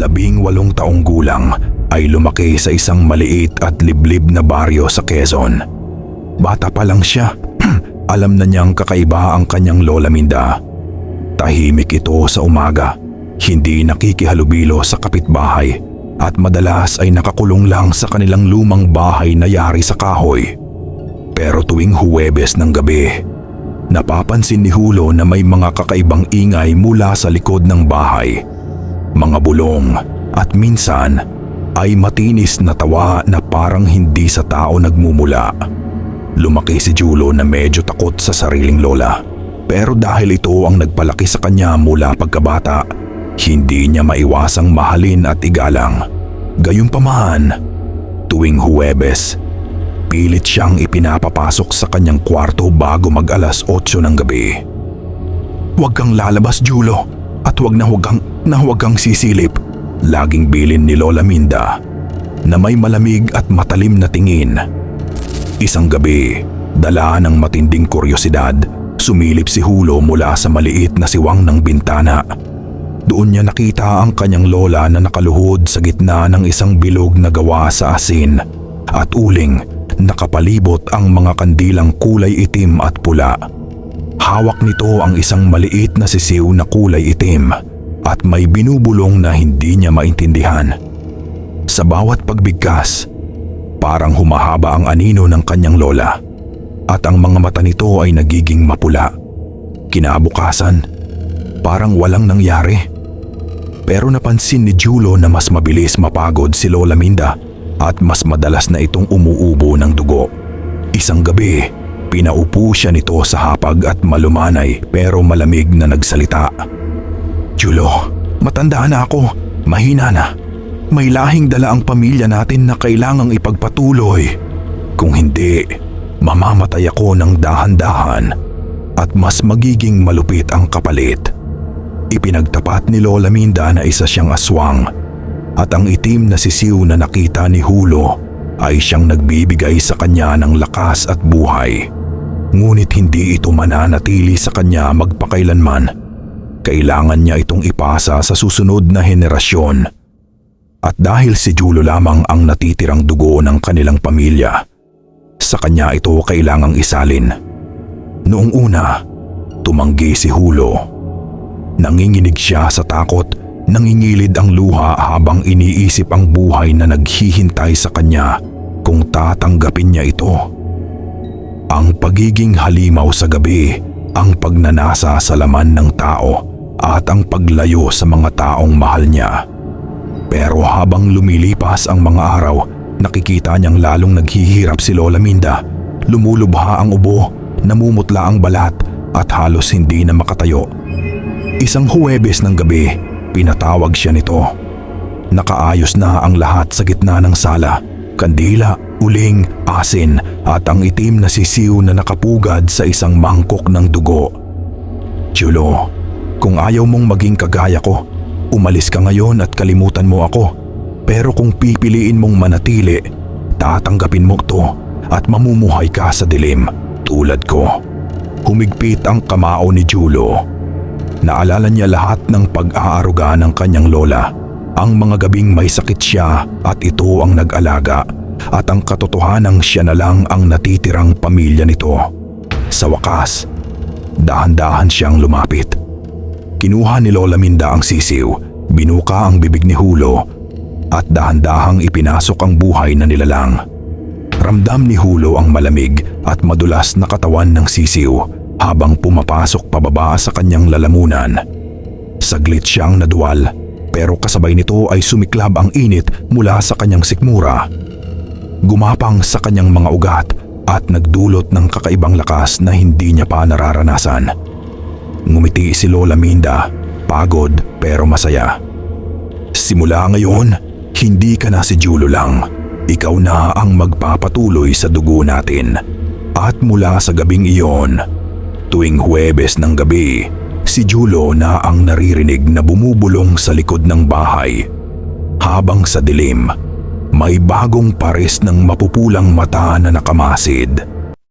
labing walong taong gulang, ay lumaki sa isang maliit at liblib na baryo sa Quezon. Bata pa lang siya, alam na niyang kakaiba ang kanyang lola Minda. Tahimik ito sa umaga, hindi nakikihalubilo sa kapitbahay at madalas ay nakakulong lang sa kanilang lumang bahay na yari sa kahoy. Pero tuwing Huwebes ng gabi, napapansin ni Hulo na may mga kakaibang ingay mula sa likod ng bahay. Mga bulong at minsan ay matinis na tawa na parang hindi sa tao nagmumula. Lumaki si Julo na medyo takot sa sariling lola. Pero dahil ito ang nagpalaki sa kanya mula pagkabata, hindi niya maiwasang mahalin at igalang. Gayunpaman, tuwing Huwebes, pilit siyang ipinapapasok sa kanyang kwarto bago mag alas 8 ng gabi. Huwag kang lalabas, Julo, at huwag na huwag kang, na huwag kang sisilip. Laging bilin ni Lola Minda na may malamig at matalim na tingin. Isang gabi, dala ng matinding kuryosidad, sumilip si Hulo mula sa maliit na siwang ng bintana. Doon niya nakita ang kanyang lola na nakaluhod sa gitna ng isang bilog na gawa sa asin at uling nakapalibot ang mga kandilang kulay itim at pula. Hawak nito ang isang maliit na sisiw na kulay itim at may binubulong na hindi niya maintindihan. Sa bawat pagbigkas, parang humahaba ang anino ng kanyang lola at ang mga mata nito ay nagiging mapula. Kinabukasan, parang walang nangyari. Pero napansin ni Julo na mas mabilis mapagod si Lola Minda at mas madalas na itong umuubo ng dugo. Isang gabi, pinaupo siya nito sa hapag at malumanay pero malamig na nagsalita. Julo, matanda na ako, mahina na. May lahing dala ang pamilya natin na kailangang ipagpatuloy. Kung hindi, mamamatay ako ng dahan-dahan at mas magiging malupit ang kapalit. Ipinagtapat ni Lola Minda na isa siyang aswang at ang itim na sisiw na nakita ni Hulo ay siyang nagbibigay sa kanya ng lakas at buhay. Ngunit hindi ito mananatili sa kanya magpakailanman. Kailangan niya itong ipasa sa susunod na henerasyon. At dahil si Julo lamang ang natitirang dugo ng kanilang pamilya, sa kanya ito kailangang isalin. Noong una, tumanggi si Hulo. Nanginginig siya sa takot, nangingilid ang luha habang iniisip ang buhay na naghihintay sa kanya kung tatanggapin niya ito. Ang pagiging halimaw sa gabi, ang pagnanasa sa laman ng tao at ang paglayo sa mga taong mahal niya. Pero habang lumilipas ang mga araw, nakikita niyang lalong naghihirap si Lola Minda. Lumulubha ang ubo, namumutla ang balat at halos hindi na makatayo. Isang Huwebes ng gabi, pinatawag siya nito. Nakaayos na ang lahat sa gitna ng sala. Kandila, uling, asin at ang itim na sisiw na nakapugad sa isang mangkok ng dugo. Chulo, kung ayaw mong maging kagaya ko, umalis ka ngayon at kalimutan mo ako. Pero kung pipiliin mong manatili, tatanggapin mo to at mamumuhay ka sa dilim tulad ko. Humigpit ang kamao ni Julo. Naalala niya lahat ng pag-aaruga ng kanyang lola. Ang mga gabing may sakit siya at ito ang nag-alaga at ang katotohanang siya na lang ang natitirang pamilya nito. Sa wakas, dahan-dahan siyang lumapit. Kinuha ni Lola Minda ang sisiw, binuka ang bibig ni Hulo at dahan-dahang ipinasok ang buhay na nilalang. Ramdam ni Hulo ang malamig at madulas na katawan ng sisiw habang pumapasok pababa sa kanyang lalamunan. Saglit siyang naduwal pero kasabay nito ay sumiklab ang init mula sa kanyang sikmura. Gumapang sa kanyang mga ugat at nagdulot ng kakaibang lakas na hindi niya pa nararanasan. Ngumiti si Lola Minda, pagod pero masaya. Simula ngayon, hindi ka na si Julo lang. Ikaw na ang magpapatuloy sa dugo natin. At mula sa gabing iyon, tuwing Huwebes ng gabi, si Julo na ang naririnig na bumubulong sa likod ng bahay. Habang sa dilim, may bagong pares ng mapupulang mata na nakamasid.